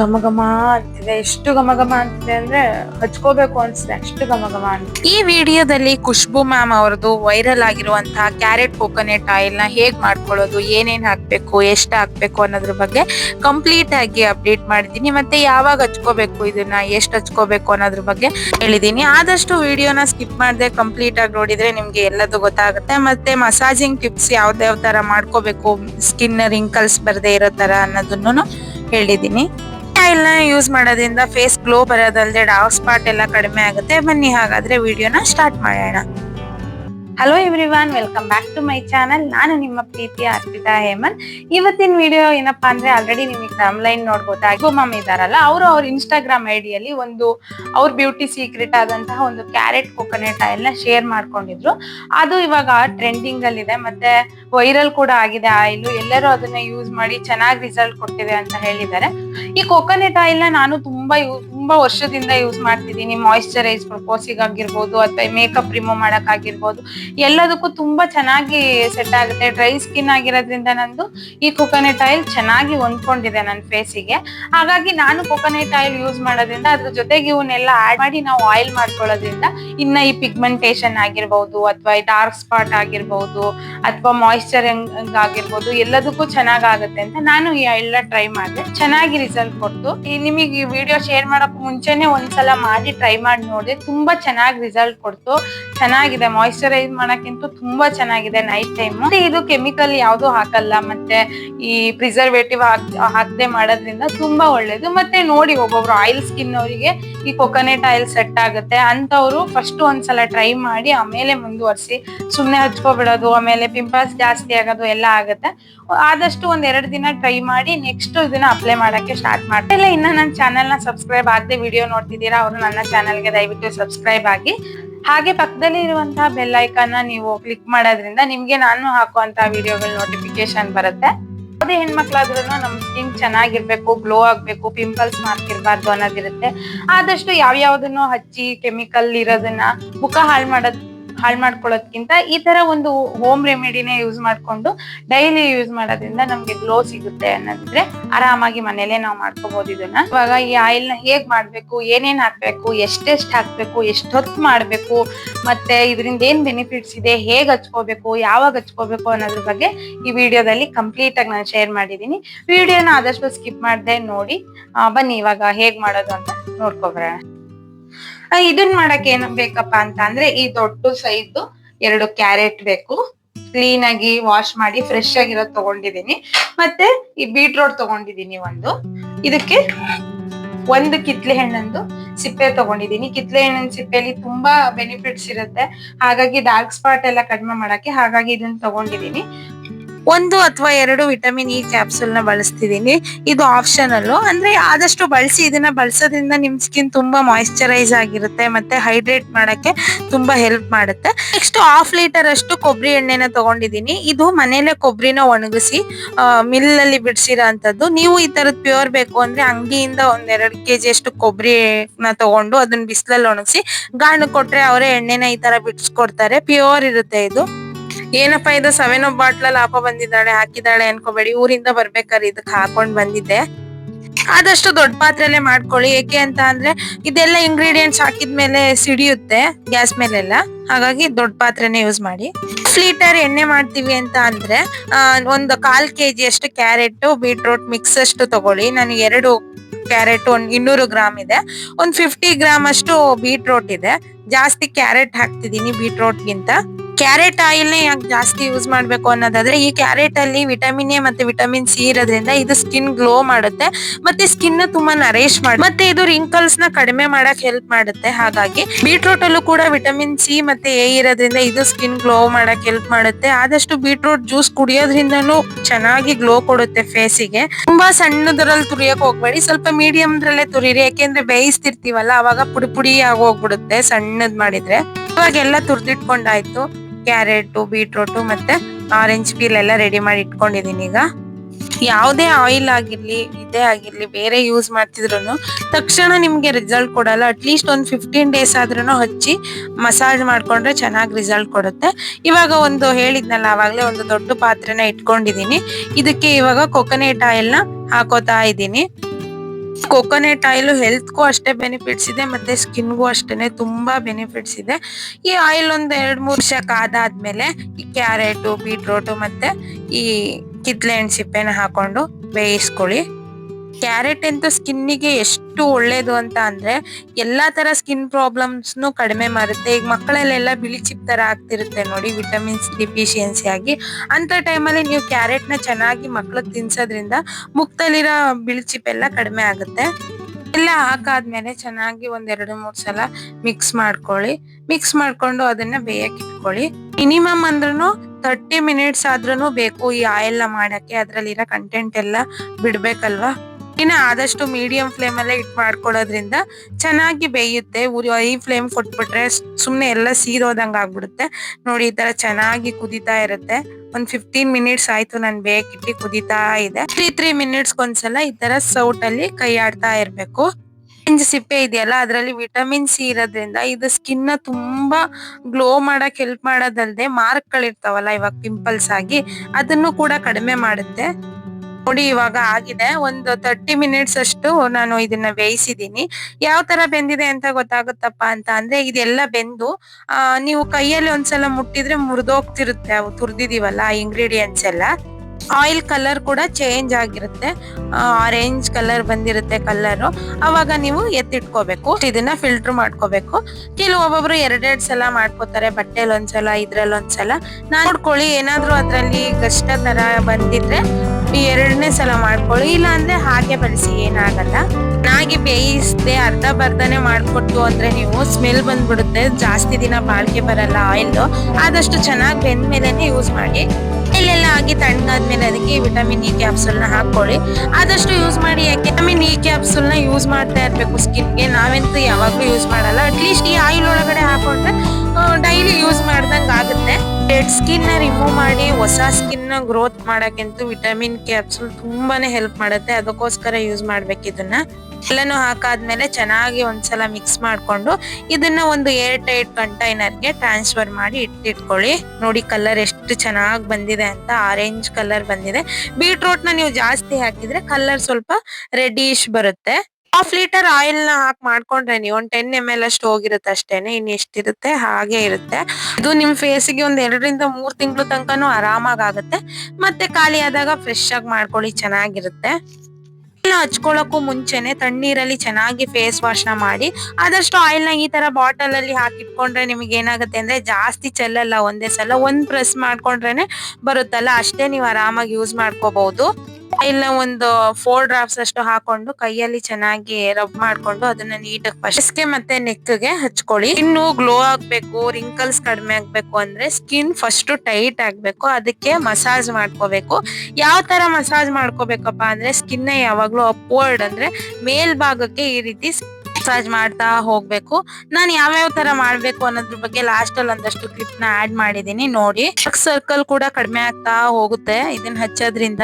ಘಮ ಘಮ ಅಂತಿದೆ. ಎಷ್ಟು ಘಮ ಘಮ ಅಂತಿದೆ ಅಂದ್ರೆ ಹಚ್ಕೋಬೇಕು ಅನ್ಸಿದೆ ಅಷ್ಟು ಘಮ ಘಮ ಅಂತ ಈ ವಿಡಿಯೋದಲ್ಲಿ ಖುಷ್ಬು ಮ್ಯಾಮ್ ಅವರದು ವೈರಲ್ ಆಗಿರುವಂತಹ ಕ್ಯಾರೆಟ್ ಕೋಕೋನೆಟ್ ಆಯಿಲ್ನ ಹೇಗ್ ಮಾಡ್ಕೊಳ್ಳೋದು, ಏನೇನ್ ಹಾಕ್ಬೇಕು, ಎಷ್ಟು ಹಾಕ್ಬೇಕು ಅನ್ನೋದ್ರ ಬಗ್ಗೆ ಕಂಪ್ಲೀಟ್ ಆಗಿ ಅಪ್ಡೇಟ್ ಮಾಡಿದೀನಿ ಮತ್ತೆ ಯಾವಾಗ ಹಚ್ಕೋಬೇಕು, ಇದನ್ನ ಎಷ್ಟು ಹಚ್ಕೋಬೇಕು ಅನ್ನೋದ್ರ ಬಗ್ಗೆ ಹೇಳಿದೀನಿ ಆದಷ್ಟು ವಿಡಿಯೋನ ಸ್ಕಿಪ್ ಮಾಡದೆ ಕಂಪ್ಲೀಟ್ ಆಗಿ ನೋಡಿದ್ರೆ ನಿಮ್ಗೆ ಎಲ್ಲದು ಗೊತ್ತಾಗುತ್ತೆ. ಮತ್ತೆ ಮಸಾಜಿಂಗ್ ಟಿಪ್ಸ್ ಯಾವ್ದಾವ್ ತರ ಮಾಡ್ಕೋಬೇಕು ಸ್ಕಿನ್ ರಿಂಕಲ್ಸ್ ಬರದೇ ಇರೋ ತರ ಅನ್ನೋದನ್ನು ಹೇಳಿದೀನಿ ಆಯಿಲ್ನ ಯೂಸ್ ಮಾಡೋದ್ರಿಂದ ಫೇಸ್ ಗ್ಲೋ ಬರೋದಲ್ದೆ ಡಾರ್ಕ್ ಸ್ಪಾಟ್ ಎಲ್ಲ ಕಡಿಮೆ ಆಗುತ್ತೆ. ಬನ್ನಿ ಹಾಗಾದ್ರೆ ವಿಡಿಯೋನ ಸ್ಟಾರ್ಟ್ ಮಾಡೋಣ. Hello everyone welcome back to my channel ನಾನು ನಿಮ್ಮ ಪ್ರೀತಿಯ ಅರ್ಪಿತಾ ಹೇಮನ್. ಇವತ್ತಿನ ವಿಡಿಯೋ ಏನಪ್ಪಾ ಅಂದ್ರೆ ಆಲ್ರೆಡಿ ನಿಮಗೆ ಆನ್ಲೈನ್ ನೋಡ್ಬೋದು. ಗೋಮಾಮ್ ಇದಾರಲ್ಲ, ಅವರು ಅವ್ರ ಇನ್ಸ್ಟಾಗ್ರಾಮ್ ಐಡಿಯಲ್ಲಿ ಒಂದು ಅವ್ರ ಬ್ಯೂಟಿ ಸೀಕ್ರೆಟ್ ಆದಂತಹ ಒಂದು ಕ್ಯಾರೆಟ್ ಕೊಕೊನೆಟ್ ಆಯಿಲ್ನ ಶೇರ್ ಮಾಡ್ಕೊಂಡಿದ್ರು. ಅದು ಇವಾಗ ಟ್ರೆಂಡಿಂಗ್ ಅಲ್ಲಿ ಇದೆ, ಮತ್ತೆ ವೈರಲ್ ಕೂಡ ಆಗಿದೆ ಆಯಿಲ್ ಎಲ್ಲರೂ ಅದನ್ನ ಯೂಸ್ ಮಾಡಿ ಚೆನ್ನಾಗಿ ರಿಸಲ್ಟ್ ಕೊಟ್ಟಿದೆ ಅಂತ ಹೇಳಿದ್ದಾರೆ. ಈ ಕೊಕೊನೆಟ್ ಆಯಿಲ್ನ ನಾನು ತುಂಬಾ ಯೂಸ್ ತುಂಬಾ ವರ್ಷದಿಂದ ಯೂಸ್ ಮಾಡ್ತಿದ್ದೀನಿ ಮಾಯಿಶ್ಚರೈಸ್ ಪರ್ಪೋಸಿಗೆ ಆಗಿರ್ಬೋದು, ಅಥವಾ ಮೇಕಪ್ ರಿಮೂವ್ ಮಾಡಕ್ ಆಗಿರ್ಬೋದು, ಎಲ್ಲದಕ್ಕೂ ತುಂಬಾ ಚೆನ್ನಾಗಿ ಸೆಟ್ ಆಗುತ್ತೆ. ಡ್ರೈ ಸ್ಕಿನ್ ಆಗಿರೋದ್ರಿಂದ ನಂದು ಈ ಕೊಕೊನೆಟ್ ಆಯಿಲ್ ಚೆನ್ನಾಗಿ ಹೊಂದ್ಕೊಂಡಿದೆ ನನ್ನ ಫೇಸಿಗೆ ಹಾಗಾಗಿ ನಾನು ಕೊಕೊನೆಟ್ ಆಯಿಲ್ ಯೂಸ್ ಮಾಡೋದ್ರಿಂದ ಅದ್ರ ಜೊತೆಗೆ ಇವನ್ನೆಲ್ಲ ಆಡ್ ಮಾಡಿ ನಾವು ಆಯಿಲ್ ಮಾಡ್ಕೊಳ್ಳೋದ್ರಿಂದ ಇನ್ನ ಈ ಪಿಗ್ಮೆಂಟೇಶನ್ ಆಗಿರ್ಬೋದು, ಅಥವಾ ಈ ಡಾರ್ಕ್ ಸ್ಪಾಟ್ ಆಗಿರ್ಬೋದು, ಅಥವಾ ಮಾಯಿಶ್ಚರಿಂಗ್ ಆಗಿರ್ಬೋದು, ಎಲ್ಲದಕ್ಕೂ ಚೆನ್ನಾಗಾಗುತ್ತೆ ಅಂತ ನಾನು ಈ ಆಯಿಲ್ ಟ್ರೈ ಮಾಡಿದೆ. ಚೆನ್ನಾಗಿ ರಿಸಲ್ಟ್ ಕೊಡ್ತು. ನಿಮಗೆ ಈ ವಿಡಿಯೋ ಶೇರ್ ಮಾಡಕ್ ಮುಂಚೆನೆ ಒಂದ್ಸಲ ಮಾಡಿ ಟ್ರೈ ಮಾಡಿ ನೋಡಿ ತುಂಬಾ ಚೆನ್ನಾಗಿ ರಿಸಲ್ಟ್ ಕೊಡ್ತು. ಚೆನ್ನಾಗಿದೆ. ಮಾಯಿಶ್ಚರೈಸ್ ಮಾಡಕ್ಕಿಂತ ತುಂಬಾ ಚೆನ್ನಾಗಿದೆ ನೈಟ್ ಟೈಮ್ ಮತ್ತೆ ಇದು ಕೆಮಿಕಲ್ ಯಾವ್ದು ಹಾಕಲ್ಲ, ಮತ್ತೆ ಈ ಪ್ರಿಸರ್ವೇಟಿವ್ ಹಾಕದೆ ಮಾಡೋದ್ರಿಂದ ತುಂಬಾ ಒಳ್ಳೇದು. ಮತ್ತೆ ನೋಡಿ ಒಬ್ಬೊಬ್ರು ಆಯಿಲ್ ಸ್ಕಿನ್ ಅವರಿಗೆ ಈ ಕೊಕೊನೆಟ್ ಆಯಿಲ್ ಸೆಟ್ ಆಗುತ್ತೆ. ಅಂತವ್ರು ಫಸ್ಟ್ ಒಂದ್ಸಲ ಟ್ರೈ ಮಾಡಿ ಆಮೇಲೆ ಮುಂದುವರಿಸಿ. ಸುಮ್ನೆ ಹಚ್ಕೊಬಿಡೋದು, ಆಮೇಲೆ ಪಿಂಪಲ್ಸ್ ಜಾಸ್ತಿ ಆಗೋದು ಎಲ್ಲ ಆಗುತ್ತೆ. ಆದಷ್ಟು ಒಂದ್ ಎರಡು ದಿನ ಟ್ರೈ ಮಾಡಿ ನೆಕ್ಸ್ಟ್ ಇದನ್ನ ಅಪ್ಲೈ ಮಾಡಕ್ಕೆ ಸ್ಟಾರ್ಟ್ ಮಾಡ್ತಾರೆ ಇನ್ನ ನನ್ನ ಚಾನೆಲ್ನ ಸಬ್ಸ್ಕ್ರೈಬ್ ಆಗದೆ ವಿಡಿಯೋ ನೋಡ್ತಿದ್ದೀರಾ, ಅವರು ನನ್ನ ಚಾನೆಲ್ಗೆ ದಯವಿಟ್ಟು ಸಬ್ಸ್ಕ್ರೈಬ್ ಆಗಿ. ಹಾಗೆ ಪಕ್ಕದಲ್ಲಿ ಇರುವಂತಹ ಬೆಲ್ ಐಕಾನ್ ನೀವು ಕ್ಲಿಕ್ ಮಾಡೋದ್ರಿಂದ ನಿಮ್ಗೆ ನಾನು ಹಾಕುವಂತಹ ವಿಡಿಯೋಗಳ ನೋಟಿಫಿಕೇಶನ್ ಬರುತ್ತೆ. ಯಾವುದೇ ಹೆಣ್ಮಕ್ಳಾದ್ರೂ ನಮ್ ಸ್ಕಿನ್ ಚೆನ್ನಾಗಿರ್ಬೇಕು ಗ್ಲೋ ಆಗ್ಬೇಕು ಪಿಂಪಲ್ಸ್ ಮಾರ್ಕ್ ಇರಬಾರ್ದು ಅನ್ನೋದಿರುತ್ತೆ. ಆದಷ್ಟು ಯಾವ್ಯಾವ್ದನ್ನು ಹಚ್ಚಿ ಕೆಮಿಕಲ್ ಇರೋದನ್ನ ಮುಖ ಹಾಳು ಮಾಡೋದ್ ಹಾಳು ಮಾಡ್ಕೊಳ್ಳೋದ್ಕಿಂತ ಈ ತರ ಒಂದು ಹೋಮ್ ರೆಮಿಡಿನೇ ಯೂಸ್ ಮಾಡ್ಕೊಂಡು ಡೈಲಿ ಯೂಸ್ ಮಾಡೋದ್ರಿಂದ ನಮ್ಗೆ ಗ್ಲೋ ಸಿಗುತ್ತೆ ಅನ್ನೋದಿದ್ರೆ ಆರಾಮಾಗಿ ಮನೇಲೆ ನಾವು ಮಾಡ್ಕೋಬಹುದು ಇದನ್ನ. ಇವಾಗ ಈ ಆಯಿಲ್ನ ಹೇಗ್ ಮಾಡ್ಬೇಕು, ಏನೇನ್ ಹಾಕ್ಬೇಕು, ಎಷ್ಟೆಷ್ಟು ಹಾಕ್ಬೇಕು ಎಷ್ಟೊತ್ತು ಮಾಡ್ಬೇಕು, ಮತ್ತೆ ಇದರಿಂದ ಏನ್ ಬೆನಿಫಿಟ್ಸ್ ಇದೆ, ಹೇಗ್ ಹಚ್ಕೋಬೇಕು, ಯಾವಾಗ ಹಚ್ಕೋಬೇಕು ಅನ್ನೋದ್ರ ಬಗ್ಗೆ ಈ ವಿಡಿಯೋದಲ್ಲಿ ಕಂಪ್ಲೀಟ್ ಆಗಿ ನಾನು ಶೇರ್ ಮಾಡಿದೀನಿ. ವಿಡಿಯೋನ ಆದಷ್ಟು ಸ್ಕಿಪ್ ಮಾಡದೆ ನೋಡಿ. ಬನ್ನಿ ಇವಾಗ ಹೇಗ್ ಮಾಡೋದು ಅಂತ ನೋಡ್ಕೊಬರೋಣ ಇದನ್ ಮಾಡಕ್ ಏನ್ ಬೇಕಪ್ಪ ಅಂತ ಅಂದ್ರೆ ಈ ದೊಡ್ಡ ಸೈಜ್ ಎರಡು ಕ್ಯಾರೆಟ್ ಬೇಕು. ಕ್ಲೀನ್ ಆಗಿ ವಾಶ್ ಮಾಡಿ ಫ್ರೆಶ್ ಆಗಿರೋದು ತಗೊಂಡಿದೀನಿ. ಮತ್ತೆ ಈ ಬೀಟ್ರೋಟ್ ತಗೊಂಡಿದೀನಿ ಒಂದು. ಇದಕ್ಕೆ ಒಂದು ಕಿತ್ಲೆ ಹಣ್ಣಂದು ಸಿಪ್ಪೆ ತಗೊಂಡಿದೀನಿ. ಕಿತ್ಲೆ ಹಣ್ಣಿನ ಸಿಪ್ಪೆಲಿ ತುಂಬಾ ಬೆನಿಫಿಟ್ಸ್ ಇರುತ್ತೆ. ಹಾಗಾಗಿ ಡಾರ್ಕ್ ಸ್ಪಾಟ್ ಎಲ್ಲ ಕಡಿಮೆ ಮಾಡಕ್ಕೆ ಹಾಗಾಗಿ ಇದನ್ನ ತಗೊಂಡಿದೀನಿ. ಒಂದು ಅಥವಾ ಎರಡು ವಿಟಮಿನ್ ಇ ಕ್ಯಾಪ್ಸೂಲ್ನ ಬಳಸ್ತಿದೀನಿ ಇದು ಆಪ್ಷನಲ್ಲು. ಅಂದ್ರೆ ಆದಷ್ಟು ಬಳಸಿ ಇದನ್ನ ಬಳಸೋದ್ರಿಂದ ನಿಮ್ ಸ್ಕಿನ್ ತುಂಬಾ ಮಾಯಿಶ್ಚರೈಸ್ ಆಗಿರುತ್ತೆ ಮತ್ತೆ ಹೈಡ್ರೇಟ್ ಮಾಡಕ್ಕೆ ತುಂಬಾ ಹೆಲ್ಪ್ ಮಾಡುತ್ತೆ. ನೆಕ್ಸ್ಟ್ ಹಾಫ್ ಲೀಟರ್ ಅಷ್ಟು ಕೊಬ್ಬರಿ ಎಣ್ಣೆನ ತಗೊಂಡಿದ್ದೀನಿ. ಇದು ಮನೇಲೆ ಕೊಬ್ಬರಿನ ಒಣಗಿಸಿ ಮಿಲ್ ಅಲ್ಲಿ ಬಿಡಿಸಿರೋ ಅಂತದ್ದು ನೀವು ಈ ತರದ್ ಪ್ಯೂರ್ ಬೇಕು ಅಂದ್ರೆ ಅಂಗಡಿಯಿಂದ ಒಂದ್ ಎರಡ್ ಕೆಜಿ ಅಷ್ಟು ಕೊಬ್ಬರಿನ ತಗೊಂಡು ಅದನ್ನ ಬಿಸಿಲಲ್ಲಿ ಒಣಗಿಸಿ, ಗಾಣ ಕೊಟ್ರೆ ಅವರೇ ಎಣ್ಣೆನ ಈ ತರ ಬಿಡಿಸ್ಕೊಡ್ತಾರೆ. ಪ್ಯೂರ್ ಇರುತ್ತೆ ಇದು. ಏನಪ್ಪಾ ಇದು ಸೆವೆನ್ ಬಾಟ್ಲಲ್ಲಿ ಲಾಭ ಬಂದಿದ್ದಾಳೆ ಹಾಕಿದಾಳೆ ಅನ್ಕೋಬೇಡಿ. ಊರಿಂದ ಬರ್ಬೇಕಾದ್ರೆ ಇದಕ್ ಹಾಕೊಂಡ್ ಬಂದಿದ್ದೆ. ಆದಷ್ಟು ದೊಡ್ಡ ಪಾತ್ರೆಲೆ ಮಾಡ್ಕೊಳ್ಳಿ. ಏಕೆ ಅಂತ ಅಂದ್ರೆ ಇದೆಲ್ಲ ಇಂಗ್ರೀಡಿಯೆಂಟ್ಸ್ ಹಾಕಿದ್ಮೇಲೆ ಸಿಡಿಯುತ್ತೆ, ಗ್ಯಾಸ್ ಮೇಲೆಲ್ಲ. ಹಾಗಾಗಿ ದೊಡ್ಡ ಪಾತ್ರೆನೇ ಯೂಸ್ ಮಾಡಿ. ಲೀಟರ್ ಎಣ್ಣೆ ಮಾಡ್ತೀವಿ ಅಂತ ಅಂದ್ರೆ ಒಂದು ಕಾಲ್ ಕೆಜಿ ಅಷ್ಟು ಕ್ಯಾರೆಟ್, ಬೀಟ್ರೂಟ್ ಮಿಕ್ಸ್ ಅಷ್ಟು ತಗೊಳ್ಳಿ. ನಾನು ಎರಡು ಕ್ಯಾರೆಟ್, ಒಂದ್ ಇನ್ನೂರು ಗ್ರಾಮ್ ಇದೆ. ಒಂದ್ ಫಿಫ್ಟಿ ಗ್ರಾಮ್ ಅಷ್ಟು ಬೀಟ್ರೋಟ್ ಇದೆ. ಜಾಸ್ತಿ ಕ್ಯಾರೆಟ್ ಹಾಕ್ತಿದೀನಿ ಬೀಟ್ರೋಟ್ ಗಿಂತ ಕ್ಯಾರೆಟ್ ಆಯಿಲ್ ನೇ ಯಾಕೆ ಜಾಸ್ತಿ ಯೂಸ್ ಮಾಡ್ಬೇಕು ಅನ್ನೋದಾದ್ರೆ, ಈ ಕ್ಯಾರೆಟ್ ಅಲ್ಲಿ ವಿಟಮಿನ್ ಎ ಮತ್ತೆ ವಿಟಮಿನ್ ಸಿ ಇರೋದ್ರಿಂದ ಇದು ಸ್ಕಿನ್ ಗ್ಲೋ ಮಾಡುತ್ತೆ. ಮತ್ತೆ ಸ್ಕಿನ್ ತುಂಬಾ ನರೇಶ್ ಮಾಡುತ್ತೆ ಮತ್ತೆ ಇದು ರಿಂಕಲ್ಸ್ನ ಕಡಿಮೆ ಮಾಡಕ್ ಹೆಲ್ಪ್ ಮಾಡುತ್ತೆ. ಹಾಗಾಗಿ ಬೀಟ್ರೂಟ್ ಅಲ್ಲೂ ಕೂಡ ವಿಟಮಿನ್ ಸಿ ಮತ್ತೆ ಎ ಇರೋದ್ರಿಂದ ಇದು ಸ್ಕಿನ್ ಗ್ಲೋ ಮಾಡಕ್ ಹೆಲ್ಪ್ ಮಾಡುತ್ತೆ. ಆದಷ್ಟು ಬೀಟ್ರೂಟ್ ಜ್ಯೂಸ್ ಕುಡಿಯೋದ್ರಿಂದನು ಚೆನ್ನಾಗಿ ಗ್ಲೋ ಕೊಡುತ್ತೆ ಫೇಸಿಗೆ ತುಂಬಾ ಸಣ್ಣದ್ರಲ್ಲಿ ತುರಿಯಕ್ ಹೋಗ್ಬೇಡಿ. ಸ್ವಲ್ಪ ಮೀಡಿಯಂ ದ್ರಲ್ಲೇ ತುರಿರಿ. ಯಾಕೆಂದ್ರೆ ಬೇಯಿಸ್ತಿರ್ತೀವಲ್ಲ, ಅವಾಗ ಪುಡಿ ಪುಡಿ ಆಗೋಗ್ಬಿಡುತ್ತೆ ಸಣ್ಣದ್ ಮಾಡಿದ್ರೆ. ಇವಾಗೆಲ್ಲ ತುರ್ದಿಟ್ಕೊಂಡಾಯ್ತು. ಕ್ಯಾರೆಟ್, ಬೀಟ್ರೋಟು ಮತ್ತೆ ಆರೆಂಜ್ ಪೀಲ್ ಎಲ್ಲ ರೆಡಿ ಮಾಡಿ ಇಟ್ಕೊಂಡಿದೀನಿ ಈಗ. ಯಾವುದೇ ಆಯಿಲ್ ಆಗಿರ್ಲಿ, ಇದೇ ಆಗಿರ್ಲಿ, ಬೇರೆ ಯೂಸ್ ಮಾಡ್ತಿದ್ರು ತಕ್ಷಣ ನಿಮ್ಗೆ ರಿಸಲ್ಟ್ ಕೊಡಲ್ಲ. ಅಟ್ಲೀಸ್ಟ್ ಒಂದು ಫಿಫ್ಟೀನ್ ಡೇಸ್ ಆದ್ರೂ ಹಚ್ಚಿ ಮಸಾಜ್ ಮಾಡ್ಕೊಂಡ್ರೆ ಚೆನ್ನಾಗಿ ರಿಸಲ್ಟ್ ಕೊಡುತ್ತೆ. ಇವಾಗ ಒಂದು ಹೇಳಿದ್ನಲ್ಲ ಆವಾಗಲೇ ಒಂದು ದೊಡ್ಡ ಪಾತ್ರೆನ ಇಟ್ಕೊಂಡಿದೀನಿ ಇದಕ್ಕೆ ಇವಾಗ ಕೊಕೊನೆಟ್ ಆಯಿಲ್ನ ಹಾಕೋತಾ ಇದ್ದೀನಿ. ಕೋಕೋನಟ್ ಆಯಿಲ್ ಹೆಲ್ತ್ ಹೆಲ್ತ್ಗೂ ಅಷ್ಟೇ ಬೆನಿಫಿಟ್ಸ್ ಇದೆ, ಮತ್ತೆ ಸ್ಕಿನ್ ಸ್ಕಿನ್ಗೂ ಅಷ್ಟೇನೆ ತುಂಬಾ ಬೆನಿಫಿಟ್ಸ್ ಇದೆ. ಈ ಆಯಿಲ್ ಒಂದ್ ಎರಡ್ ಮೂರ್ ವರ್ಷ ಆದಾದ್ಮೇಲೆ ಈ ಕ್ಯಾರೆಟ್, ಬೀಟ್ರೋಟ್ ಮತ್ತೆ ಈ ಕಿತ್ಲೆ ಹಣ್ಣು ಸಿಪ್ಪೆನ ಹಾಕೊಂಡು ಬೇಯಿಸ್ಕೊಳ್ಳಿ. ಕ್ಯಾರೆಟ್ ಅಂತ ಸ್ಕಿನ್ನಿಗೆ ಎಷ್ಟು ಒಳ್ಳೇದು ಅಂತ ಅಂದ್ರೆ ಎಲ್ಲಾ ತರ ಸ್ಕಿನ್ ಪ್ರಾಬ್ಲಮ್ಸ್ ಕಡಿಮೆ ಮಾಡುತ್ತೆ ಈಗ ಮಕ್ಕಳಲ್ಲೆಲ್ಲ ಬಿಳಿ ಚಿಪ್ ತರ ಆಗ್ತಿರುತ್ತೆ ನೋಡಿ, ವಿಟಮಿನ್ಸ್ ಡಿಫಿಶಿಯನ್ಸಿ ಆಗಿ. ಅಂತ ಟೈಮಲ್ಲಿ ನೀವು ಕ್ಯಾರೆಟ್ನ ಚೆನ್ನಾಗಿ ಮಕ್ಳಿಗೆ ತಿನ್ಸೋದ್ರಿಂದ ಮುಖದಲ್ಲಿರೋ ಬಿಳಿ ಚಿಪ್ ಎಲ್ಲ ಕಡಿಮೆ ಆಗುತ್ತೆ. ಎಲ್ಲ ಹಾಕಾದ್ಮೇಲೆ ಚೆನ್ನಾಗಿ ಒಂದ್ ಎರಡು ಮೂರ್ ಸಲ ಮಿಕ್ಸ್ ಮಾಡ್ಕೊಳ್ಳಿ. ಮಿಕ್ಸ್ ಮಾಡ್ಕೊಂಡು ಅದನ್ನ ಬೇಯಕ್ ಇಟ್ಕೊಳ್ಳಿ. ಮಿನಿಮಮ್ ಅಂದ್ರೂ ತರ್ಟಿ ಮಿನಿಟ್ಸ್ ಆದ್ರೂ ಬೇಕು ಈ ಆಯಿಲ್ ಮಾಡಕ್ಕೆ. ಅದ್ರಲ್ಲಿರೋ ಕಂಟೆಂಟ್ ಎಲ್ಲ ಬಿಡ್ಬೇಕಲ್ವಾ? ಇನ್ನ ಆದಷ್ಟು ಮೀಡಿಯಂ ಫ್ಲೇಮ್ ಅಲ್ಲೇ ಇಟ್ ಮಾಡ್ಕೊಳ್ಳೋದ್ರಿಂದ ಚೆನ್ನಾಗಿ ಬೇಯುತ್ತೆ. ಹೈ ಫ್ಲೇಮ್ ಕೊಟ್ಬಿಟ್ರೆ ಸುಮ್ಮನೆ ಎಲ್ಲ ಸೀರೋದಂಗೆ ಆಗ್ಬಿಡುತ್ತೆ. ನೋಡಿ, ಈ ತರ ಚೆನ್ನಾಗಿ ಕುದಿತಾ ಇರುತ್ತೆ. ಒಂದ್ ಫಿಫ್ಟೀನ್ ಮಿನಿಟ್ಸ್ ಆಯ್ತು ನಾನು ಬೇಕಿಟ್ಟು ಕುದಿತಾ ಇದೆ. ತ್ರೀ ತ್ರೀ ಮಿನಿಟ್ಸ್ ಒಂದ್ಸಲ ಈ ತರ ಸೌಟ್ ಅಲ್ಲಿ ಕೈ ಆಡ್ತಾ ಇರ್ಬೇಕು. ಇಂಜ್ ಸಿಪ್ಪೆ ಇದೆಯಲ್ಲ, ಅದರಲ್ಲಿ ವಿಟಮಿನ್ ಸಿ ಇರೋದ್ರಿಂದ ಇದು ಸ್ಕಿನ್ನ ತುಂಬಾ ಗ್ಲೋ ಮಾಡಕ್ ಹೆಲ್ಪ್ ಮಾಡೋದಲ್ದೆ ಮಾರ್ಕ್ ಗಳಿರ್ತಾವಲ್ಲ ಇವಾಗ ಪಿಂಪಲ್ಸ್ ಆಗಿ, ಅದನ್ನು ಕೂಡ ಕಡಿಮೆ ಮಾಡುತ್ತೆ. ನೋಡಿ ಇವಾಗ ಆಗಿದೆ. ಒಂದು ತರ್ಟಿ ಮಿನಿಟ್ಸ್ ಅಷ್ಟು ನಾನು ಇದನ್ನ ಬೇಯಿಸಿದೀನಿ ಯಾವ ತರ ಬೆಂದಿದೆ ಅಂತ ಗೊತ್ತಾಗುತ್ತಪ್ಪ ಅಂತ ಅಂದ್ರೆ ಇದೆಲ್ಲ ಬೆಂದು, ಆ, ನೀವು ಕೈಯಲ್ಲಿ ಒಂದ್ಸಲ ಮುಟ್ಟಿದ್ರೆ ಮುರಿದೋಗ್ತಿರುತ್ತೆ. ಅವು ತುರ್ದಿದೀವಲ್ಲ ಇಂಗ್ರೀಡಿಯೆಂಟ್ಸ್ ಎಲ್ಲ. ಆಯಿಲ್ ಕಲರ್ ಕೂಡ ಚೇಂಜ್ ಆಗಿರುತ್ತೆ. ಆರೆಂಜ್ ಕಲರ್ ಬಂದಿರುತ್ತೆ ಕಲರ್ ಅವಾಗ ನೀವು ಎತ್ತಿಟ್ಕೋಬೇಕು. ಇದನ್ನ ಫಿಲ್ಟರ್ ಮಾಡ್ಕೋಬೇಕು. ಕೆಲವೊಬ್ಬೊಬ್ರು ಎರಡೆರಡ್ ಸಲ ಮಾಡ್ಕೋತಾರೆ, ಬಟ್ಟೆಲ್ ಒಂದ್ಸಲ, ಇದ್ರಲ್ಲಿ ಒಂದ್ಸಲ. ನೋಡ್ಕೊಳ್ಳಿ, ಏನಾದ್ರೂ ಅದ್ರಲ್ಲಿ ಕಷ್ಟ ತರ ಬಂದಿದ್ರೆ ಈ ಎರಡನೇ ಸಲ ಮಾಡ್ಕೊಳ್ಳಿ. ಇಲ್ಲ ಅಂದ್ರೆ ಹಾಗೆ ಬಳಸಿ ಏನಾಗಲ್ಲ. ಚೆನ್ನಾಗಿ ಬೇಯಿಸದೆ ಅರ್ಧ ಬರ್ಧನೆ ಮಾಡ್ಕೊಟ್ಟು ಅಂದ್ರೆ ನೀವು ಸ್ಮೆಲ್ ಬಂದ್ಬಿಡುತ್ತೆ. ಜಾಸ್ತಿ ದಿನ ಬಾಳ್ಕೆ ಬರಲ್ಲ ಆಯಿಲ್ ಆದಷ್ಟು ಚೆನ್ನಾಗಿ ಬೆಂದ್ಮೇಲೆನೆ ಯೂಸ್ ಮಾಡಿ. ಇಲ್ಲೆಲ್ಲ ಆಗಿ ತಣ್ಣಗಾದ್ಮೇಲೆ ಅದಕ್ಕೆ ವಿಟಮಿನ್ ಇ ಕ್ಯಾಪ್ಸುಲ್ನ ಹಾಕೊಳ್ಳಿ ಆದಷ್ಟು ಯೂಸ್ ಮಾಡಿ. ಯಾಕೆ? ವಿಟಮಿನ್ ಇ ಕ್ಯಾಪ್ಸುಲ್ನ ಯೂಸ್ ಮಾಡ್ತಾ ಇರ್ಬೇಕು ಸ್ಕಿನ್ಗೆ. ನಾವಂತೂ ಯಾವಾಗ್ಲೂ ಯೂಸ್ ಮಾಡಲ್ಲ. ಅಟ್ಲೀಸ್ಟ್ ಈ ಆಯಿಲ್ ಸ್ಕಿನ್ ರಿಮೂವ್ ಮಾಡಿ, ಹೊಸ ಸ್ಕಿನ್ನ ಗ್ರೋತ್ ಮಾಡಕ್ಕಂತೂ ವಿಟಮಿನ್ ಕ್ಯಾಪ್ಸೂಲ್ ತುಂಬಾನೇ ಹೆಲ್ಪ್ ಮಾಡುತ್ತೆ. ಅದಕ್ಕೋಸ್ಕರ ಯೂಸ್ ಮಾಡ್ಬೇಕು ಇದನ್ನ. ಎಲ್ಲಾನು ಹಾಕಾದ್ಮೇಲೆ ಚೆನ್ನಾಗಿ ಒಂದ್ಸಲ ಮಿಕ್ಸ್ ಮಾಡ್ಕೊಂಡು, ಇದನ್ನ ಒಂದು ಏರ್ ಟೈಟ್ ಕಂಟೈನರ್ಗೆ ಟ್ರಾನ್ಸ್ಫರ್ ಮಾಡಿ ಇಟ್ಟಿಟ್ಕೊಳ್ಳಿ. ನೋಡಿ ಕಲರ್ ಎಷ್ಟು ಚೆನ್ನಾಗಿ ಬಂದಿದೆ ಅಂತ ಆರೆಂಜ್ ಕಲರ್ ಬಂದಿದೆ. ಬೀಟ್ರೂಟ್ನ ನೀವು ಜಾಸ್ತಿ ಹಾಕಿದ್ರೆ ಕಲರ್ ಸ್ವಲ್ಪ ರೆಡಿಶ್ ಬರುತ್ತೆ. ಹಾಫ್ ಲೀಟರ್ ಆಯಿಲ್ನ ಹಾಕಿ ಮಾಡ್ಕೊಂಡ್ರೆ ನೀವು, ಒಂದ್ ಟೆನ್ ಎಂ ಎಲ್ ಅಷ್ಟು ಹೋಗಿರುತ್ತೆ ಅಷ್ಟೇನೆ, ಇನ್ ಎಷ್ಟಿರುತ್ತೆ ಹಾಗೆ ಇರುತ್ತೆ. ಇದು ನಿಮ್ ಫೇಸ್ಗೆ ಒಂದ್ ಎರಡರಿಂದ ಮೂರ್ ತಿಂಗಳು ತನಕನು ಆರಾಮಾಗ್ ಆಗುತ್ತೆ. ಮತ್ತೆ ಖಾಲಿ ಆದಾಗ ಫ್ರೆಶ್ ಆಗಿ ಮಾಡ್ಕೊಳ್ಳಿ, ಚೆನ್ನಾಗಿರುತ್ತೆ. ಹಚ್ಕೊಳಕ್ಕೂ ಮುಂಚೆನೆ ತಣ್ಣೀರಲ್ಲಿ ಚೆನ್ನಾಗಿ ಫೇಸ್ ವಾಶ್ನ ಮಾಡಿ, ಆದಷ್ಟು ಆಯಿಲ್ನ ಈ ತರ ಬಾಟಲ್ ಅಲ್ಲಿ ಹಾಕಿಟ್ಕೊಂಡ್ರೆ ನಿಮಗೆ ಏನಾಗುತ್ತೆ ಅಂದ್ರೆ ಜಾಸ್ತಿ ಚೆಲ್ಲಲ್ಲ. ಒಂದೇ ಸಲ ಒಂದ್ ಪ್ರೆಸ್ ಮಾಡ್ಕೊಂಡ್ರೇನೆ ಬರುತ್ತಲ್ಲ, ಅಷ್ಟೇ ನೀವು ಆರಾಮಾಗಿ ಯೂಸ್ ಮಾಡ್ಕೋಬಹುದು ನ ಒಂದು ಫೋರ್ ಡ್ರಾಪ್ಸ್ ಅಷ್ಟು ಹಾಕೊಂಡು ಕೈಯಲ್ಲಿ ಚೆನ್ನಾಗಿ ರಬ್ ಮಾಡ್ಕೊಂಡು ಅದನ್ನ ನೀಟಾಗಿ ಫಸ್ಟ್ಗೆ ಮತ್ತೆ ನೆಕ್ಗೆ ಹಚ್ಕೊಳ್ಳಿ. ಇನ್ನು ಗ್ಲೋ ಆಗ್ಬೇಕು ರಿಂಕಲ್ಸ್ ಕಡಿಮೆ ಆಗ್ಬೇಕು ಅಂದ್ರೆ ಸ್ಕಿನ್ ಫಸ್ಟ್ ಟೈಟ್ ಆಗ್ಬೇಕು. ಅದಕ್ಕೆ ಮಸಾಜ್ ಮಾಡ್ಕೋಬೇಕು. ಯಾವ ತರ ಮಸಾಜ್ ಮಾಡ್ಕೋಬೇಕಪ್ಪ ಅಂದ್ರೆ ಸ್ಕಿನ್ ಯಾವಾಗ್ಲೂ ಅಪ್ವರ್ಡ್ ಅಂದ್ರೆ ಮೇಲ್ಭಾಗಕ್ಕೆ ಈ ರೀತಿ ಮಸಾಜ್ ಮಾಡ್ತಾ ಹೋಗ್ಬೇಕು. ನಾನು ಯಾವ್ಯಾವ ತರ ಮಾಡ್ಬೇಕು ಅನ್ನೋದ್ರ ಬಗ್ಗೆ ಲಾಸ್ಟ್ ಅಲ್ಲಿ ಒಂದಷ್ಟು ಕ್ಲಿಪ್ನ ಆಡ್ ಮಾಡಿದೀನಿ, ನೋಡಿ. ಸರ್ಕಲ್ ಕೂಡ ಕಡಿಮೆ ಆಗ್ತಾ ಹೋಗುತ್ತೆ ಇದನ್ನ ಹಚ್ಚೋದ್ರಿಂದ.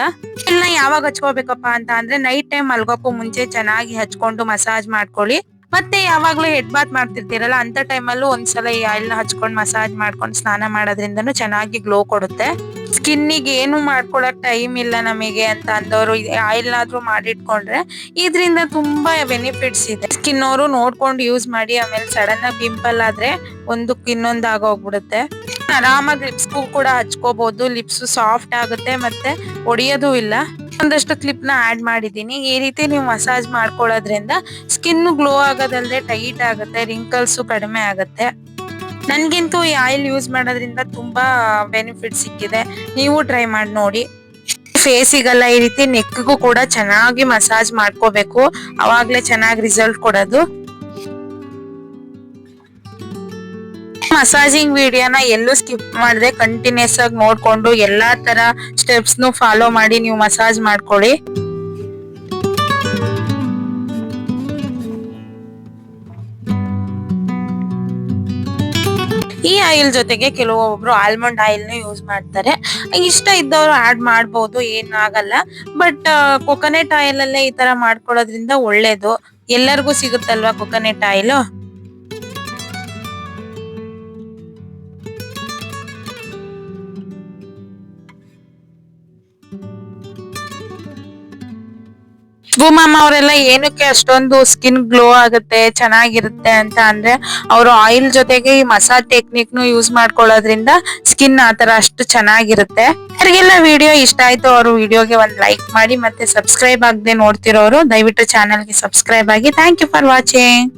ಇಲ್ಲ ಯಾವಾಗ ಹಚ್ಕೋಬೇಕಪ್ಪ ಅಂತ ಅಂದ್ರೆ ನೈಟ್ ಟೈಮ್ ಮಲ್ಗೋಕ್ಕೂ ಮುಂಚೆ ಚೆನ್ನಾಗಿ ಹಚ್ಕೊಂಡು ಮಸಾಜ್ ಮಾಡ್ಕೊಳ್ಳಿ. ಮತ್ತೆ ಯಾವಾಗ್ಲೂ ಹೆಡ್ ಬಾತ್ ಮಾಡ್ತಿರ್ತೀರಲ್ಲ, ಅಂತ ಟೈಮಲ್ಲೂ ಒಂದ್ಸಲ ಈ ಆಯಿಲ್ ಹಚ್ಕೊಂಡು ಮಸಾಜ್ ಮಾಡ್ಕೊಂಡು ಸ್ನಾನ ಮಾಡೋದ್ರಿಂದನೂ ಚೆನ್ನಾಗಿ ಗ್ಲೋ ಕೊಡುತ್ತೆ. ಸ್ಕಿನ್ನಿಗೆ ಏನು ಮಾಡ್ಕೊಳಕ್ ಟೈಮ್ ಇಲ್ಲ ನಮಗೆ ಅಂತ ಅಂದವರು ಆಯಿಲ್ ಆದ್ರೂ ಮಾಡಿಟ್ಕೊಂಡ್ರೆ ಇದರಿಂದ ತುಂಬಾ ಬೆನಿಫಿಟ್ಸ್ ಇದೆ. ಸ್ಕಿನ್ ಅವರು ನೋಡ್ಕೊಂಡು ಯೂಸ್ ಮಾಡಿ ಆಮೇಲೆ ಸಡನ್ ಆಗಿ ಪಿಂಪಲ್ ಆದ್ರೆ ಒಂದಕ್ಕೆ ಇನ್ನೊಂದ್ ಆಗೋಗ್ಬಿಡುತ್ತೆ. ಆರಾಮಾಗಿ ಲಿಪ್ಸ್ಗೂ ಕೂಡ ಹಚ್ಕೋಬಹುದು ಲಿಪ್ಸ್ ಸಾಫ್ಟ್ ಆಗುತ್ತೆ ಮತ್ತೆ ಒಡೆಯೋದು ಇಲ್ಲ. ಒಂದಷ್ಟು ಕ್ಲಿಪ್ನ ಆಡ್ ಮಾಡಿದೀನಿ ಈ ರೀತಿ ನೀವು ಮಸಾಜ್ ಮಾಡ್ಕೊಳ್ಳೋದ್ರಿಂದ ಸ್ಕಿನ್ ಗ್ಲೋ ಆಗೋದಲ್ದೆ ಟೈಟ್ ಆಗುತ್ತೆ ರಿಂಕಲ್ಸ್ ಕಡಿಮೆ ಆಗುತ್ತೆ. ನನ್ಗಂತೂ ಈ ಆಯಿಲ್ ಯೂಸ್ ಮಾಡೋದ್ರಿಂದ ತುಂಬಾ ಬೆನಿಫಿಟ್ ಸಿಕ್ಕಿದೆ. ನೀವು ಟ್ರೈ ಮಾಡಿ ನೋಡಿ. ಫೇಸಿಗೆಲ್ಲ ಈ ರೀತಿ ನೆಕ್ಗೂ ಕೂಡ ಚೆನ್ನಾಗಿ ಮಸಾಜ್ ಮಾಡ್ಕೋಬೇಕು. ಅವಾಗ್ಲೇ ಚೆನ್ನಾಗಿ ರಿಸಲ್ಟ್ ಕೊಡೋದು. ಮಸಾಜಿಂಗ್ ವಿಡಿಯೋನ ಎಲ್ಲೂ ಸ್ಕಿಪ್ ಮಾಡದೆ. ಕಂಟಿನ್ಯೂಸ್ ಆಗಿ ನೋಡ್ಕೊಂಡು ಎಲ್ಲಾ ತರ ಸ್ಟೆಪ್ಸ್ ಫಾಲೋ ಮಾಡಿ ನೀವು ಮಸಾಜ್ ಮಾಡ್ಕೊಳ್ಳಿ. ಆಯಿಲ್ ಜೊತೆಗೆ ಕೆಲವೊಬ್ರು ಆಲ್ಮಂಡ್ ಆಯಿಲ್ನ ಯೂಸ್ ಮಾಡ್ತಾರೆ. ಇಷ್ಟ ಇದ್ದವರು ಆಡ್ ಮಾಡ್ಬೋದು, ಏನಾಗಲ್ಲ. ಬಟ್ ಕೊಕೊನೆಟ್ ಆಯಿಲ್ ಅಲ್ಲೇ ಈ ತರ ಮಾಡ್ಕೊಳ್ಳೋದ್ರಿಂದ ಒಳ್ಳೇದು. ಎಲ್ಲರಿಗೂ ಸಿಗುತ್ತಲ್ವಾ ಕೊಕೊನೆಟ್ ಆಯಿಲ್ ಖುಷ್ಬು ಮಾಮ ಅವರೆಲ್ಲ ಏನಕ್ಕೆ ಅಷ್ಟೊಂದು ಸ್ಕಿನ್ ಗ್ಲೋ ಆಗುತ್ತೆ, ಚೆನ್ನಾಗಿರುತ್ತೆ ಅಂತ ಅಂದ್ರೆ ಅವರು ಆಯಿಲ್ ಜೊತೆಗೆ ಈ ಮಸಾಜ್ ಟೆಕ್ನಿಕ್ ನು ಯೂಸ್ ಮಾಡ್ಕೊಳ್ಳೋದ್ರಿಂದ ಸ್ಕಿನ್ ಆತರ ಅಷ್ಟು ಚೆನ್ನಾಗಿರುತ್ತೆ. ಯಾರಿಗೆಲ್ಲ ವಿಡಿಯೋ ಇಷ್ಟ ಆಯ್ತು ಅವರು ವಿಡಿಯೋಗೆ ಒಂದ್ ಲೈಕ್ ಮಾಡಿ ಮತ್ತೆ ಸಬ್ಸ್ಕ್ರೈಬ್ ಆಗದೆ ನೋಡ್ತಿರೋರು, ದಯವಿಟ್ಟು ಚಾನಲ್ಗೆ ಸಬ್ಸ್ಕ್ರೈಬ್ ಆಗಿ. Thank you for watching